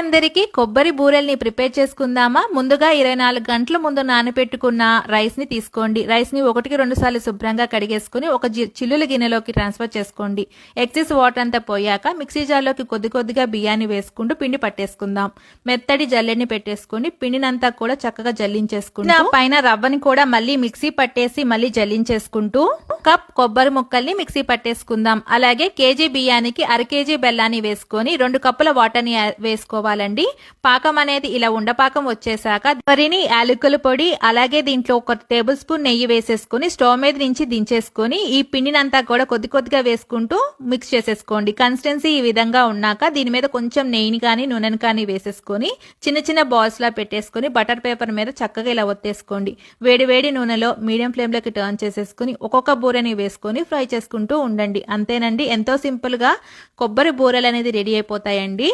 అందరికి కొబ్బరి బూరెల్ని ప్రిపేర్ చేసుకుందామా? ముందుగా ఇరవై నాలుగు గంటల ముందు నానబెట్టుకున్న రైస్ని తీసుకోండి. రైస్ని ఒకటికి రెండు సార్లు శుభ్రంగా కడిగేసుకుని ఒక చిల్లుల గిన్నెలోకి ట్రాన్స్ఫర్ చేసుకోండి. ఎక్సెస్ వాటర్ అంతా పోయాక మిక్సీ జార్లోకి కొద్ది కొద్దిగా బియ్యాన్ని వేసుకుంటూ పిండి పట్టేసుకుందాం. మెత్తడి జల్లెని పెట్టేసుకుని పిండినంతా కూడా చక్కగా జల్లించేసుకుంటూ పైన రవ్వని కూడా మళ్ళీ మిక్సీ పట్టేసి మళ్ళీ జల్లించేసుకుంటూ కప్ కొబ్బరి ముక్కల్ని మిక్సీ పట్టేసుకుందాం. అలాగే కేజీ బియ్యానికి అర కేజీ బెల్లాన్ని వేసుకొని రెండు కప్పుల వాటర్ని వేసుకోవాలండి. పాకం అనేది ఇలా ఉండపాకం వచ్చేసాక వరిని యాలకుల పొడి అలాగే దీంట్లో ఒక టేబుల్ స్పూన్ నెయ్యి వేసేసుకొని స్టవ్ మీద నుంచి దించేసుకొని ఈ పిండినంతా కూడా కొద్ది కొద్దిగా వేసుకుంటూ మిక్స్ చేసేసుకోండి. కన్సిస్టెన్సీ ఈ విధంగా ఉన్నాక దీని మీద కొంచెం నెయ్యిని కానీ నూనెని కానీ వేసేసుకొని చిన్న చిన్న బాల్స్ లా పెట్టేసుకొని బటర్ పేపర్ మీద చక్కగా ఇలా ఒత్తేసుకోండి. వేడి వేడి నూనెలో మీడియం ఫ్లేమ్లోకి టర్న్ చేసేసుకొని ఒక్కొక్క బూరెని వేసుకొని ఫ్రై చేసుకుంటూ ఉండండి. అంతేనండి. ఎంతో సింపుల్గా కొబ్బరి బూరెలు అనేది రెడీ అయిపోతాయండి.